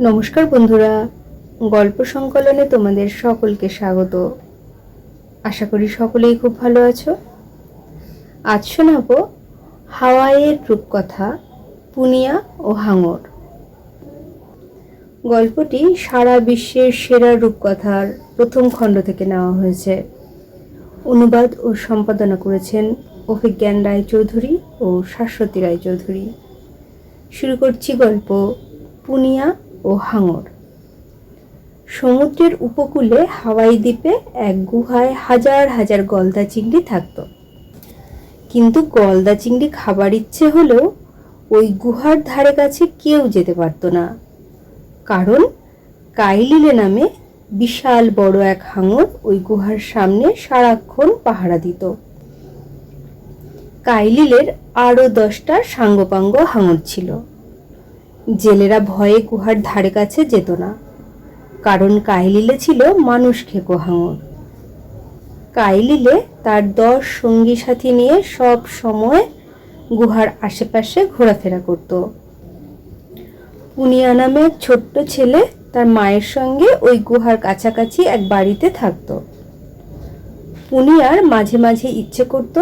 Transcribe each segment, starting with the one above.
নমস্কার বন্ধুরা। গল্প সংকলনে তোমাদের সকলকে স্বাগত। আশা করি সকলেই খুব ভালো আছো। আজ শোনাব হাওয়াইয়ের রূপকথা, পুনিয়া ও হাঙর। গল্পটি সারা বিশ্বের সেরা রূপকথার প্রথম খণ্ড থেকে নেওয়া হয়েছে। অনুবাদ ও সম্পাদনা করেছেন অভিজ্ঞান রায়চৌধুরী ও শাশ্বতী রায়চৌধুরী। শুরু করছি গল্প পুনিয়া ও হাঙর। সমুদ্রের উপকূলে হাওয়াই দ্বীপে এক গুহায় হাজার হাজার গলদা চিংড়ি থাকত। কিন্তু গলদা চিংড়ি খাবার ইচ্ছে হলেও ওই গুহার ধারে কাছে কেউ যেতে পারত না। কারণ কাইলিলে নামে বিশাল বড় এক হাঙর ওই গুহার সামনে সারাক্ষণ পাহারা দিত। কাইলিলের আরও দশটা সাঙ্গপাঙ্গ হাঙর ছিল। জেলেরা ভয়ে গুহার ধারে কাছে যেত না। কারণ কাইলিলে ছিল মানুষ খেকো হাঙর। কাইলিলে তার দশ সঙ্গী সাথী নিয়ে সব সময় গুহার আশেপাশে ঘোরাফেরা করত। পুনিয়া নামে এক ছোট্ট ছেলে তার মায়ের সঙ্গে ওই গুহার কাছাকাছি এক বাড়িতে থাকত। পুনিয়ার মাঝে মাঝে ইচ্ছে করত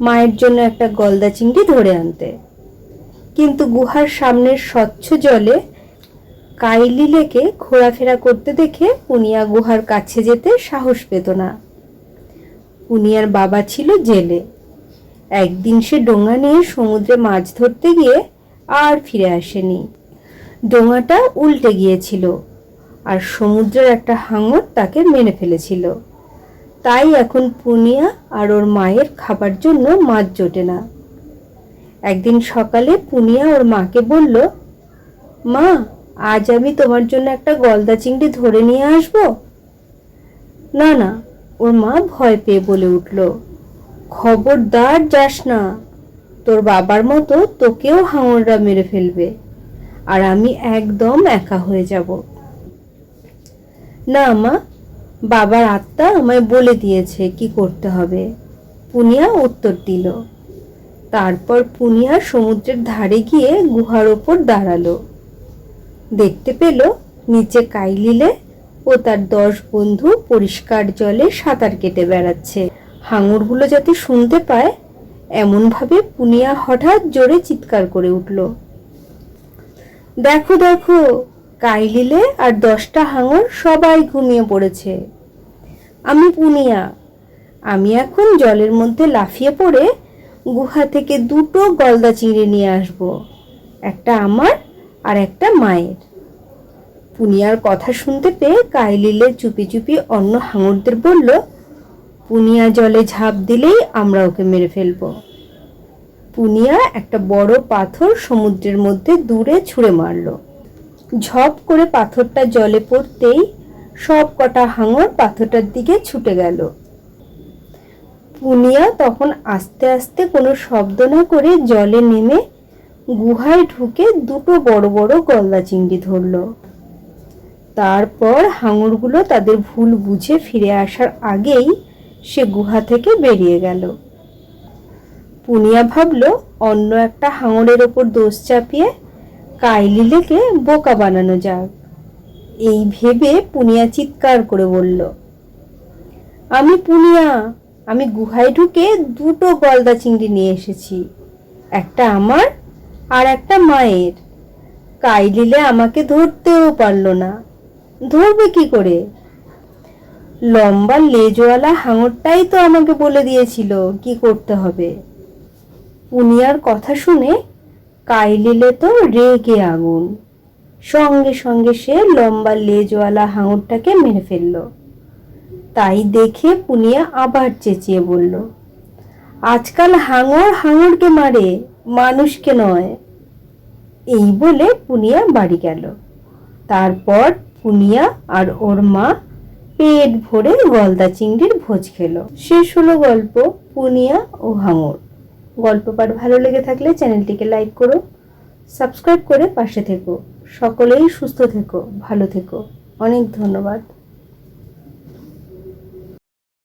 মায়ের জন্য একটা গলদা চিংড়ি ধরে আনতে। কিন্তু গুহার সামনের স্বচ্ছ জলে কাইলি লেকে ঘোরাফেরা করতে দেখে পুনিয়া গুহার কাছে যেতে সাহস পেত না। পুনিয়ার বাবা ছিল জেলে। একদিন সে ডোঙা নিয়ে সমুদ্রে মাছ ধরতে গিয়ে আর ফিরে আসেনি। ডোঙাটা উল্টে গিয়েছিল আর সমুদ্রের একটা হাঙর তাকে মেনে ফেলেছিল। তাই এখন পুনিয়া আর ওর মায়ের খাবার জন্য মাছ জোটে না। একদিন সকালে পুনিয়া ওর মাকে বলল, মা, আজ আমি তোমার জন্য একটা গলদা চিংড়ি ধরে নিয়ে আসব? না না, ওর মা ভয় পেয়ে বলে উঠল, খবরদার যাস না, তোর বাবার মতো তোকেও হাঙররা মেরে ফেলবে, আর আমি একদম একা হয়ে যাব। না, মা, বাবার আত্মা আমায় বলে দিয়েছে কি করতে হবে। পুনিয়া উত্তর দিল তারপর পুনিয়া সমুদ্রের ধারে গিয়ে গুহার ওপর দাঁড়াল। দেখতে পেল, নিচে কাইলিলে ও তার দশ বন্ধু পরিষ্কার জলে সাঁতার কেটে বেড়াচ্ছে। হাঙরগুলো যাতে শুনতে পায়, এমনভাবে পুনিয়া হঠাৎ জোরে চিৎকার করে উঠল। দেখো দেখো, কাইলিলে আর দশটা হাঙর সবাই ঘুমিয়ে পড়েছে। আমি পুনিয়া। আমি এখন জলের মধ্যে লাফিয়ে পড়ে গুহা থেকে দুটো গলদা চিংড়ি নিয়ে আসব, একটা আমার আর একটা মায়ের। পুনিয়ার কথা শুনতে পেয়ে কাইলিলে চুপি চুপি অন্য হাঙরদের বলল, পুনিয়া জলে ঝাঁপ দিলেই আমরা ওকে মেরে ফেলব। পুনিয়া একটা বড় পাথর সমুদ্রের মধ্যে দূরে ছুঁড়ে মারল। ঝপ করে পাথরটা জলে পড়তেই সব কটা হাঙর পাথরটার দিকে ছুটে গেল। পুনিয়া তখন আস্তে আস্তে কোনো শব্দ না করে জলে নেমে গুহায় ঢুকে দুটো বড় বড় গলদা চিংড়ি ধরল। তারপর হাঙরগুলো তাদের ভুল বুঝে ফিরে আসার আগেই সে গুহা থেকে বেরিয়ে গেল। পুনিয়া ভাবল, অন্য একটা হাঙরের ওপর দোষ চাপিয়ে কাইলিলেকে বোকা বানানো যাক। এই ভেবে পুনিয়া চিৎকার করে বলল, আমি পুনিয়া আমি গুহায় ঢুকে দুটো গলদা চিংড়ি নিয়ে এসেছি, একটা আমার আর একটা মায়ের। কাইলিলে আমাকে ধরতেও পারল না। ধরবে কি করে? লম্বা লেজওয়ালা হাঙরটাই তো আমাকে বলে দিয়েছিল কি করতে হবে। পুনিয়ার কথা শুনে কাইলিলে তো রেগে আগুন। সঙ্গে সঙ্গে সে লম্বা লেজওয়ালা হাঙরটাকে মেরে ফেলল। তাই দেখে পুনিয়া আবার চেঁচিয়ে বলল, আজকাল হাঙর হাঙরকে মারে, মানুষকে নয়। এই বলে পুনিয়া বাড়ি গেল। তারপর পুনিয়া আর ওর মা পেট ভরে গলদা চিংড়ির ভোজ খেলো। শেষ হলো গল্প পুনিয়া ও হাঙর। গল্প পাঠ ভালো লেগে থাকলে চ্যানেলটিকে লাইক করো, সাবস্ক্রাইব করে পাশে থেকো। সকলেই সুস্থ থেকো, ভালো থেকো। অনেক ধন্যবাদ।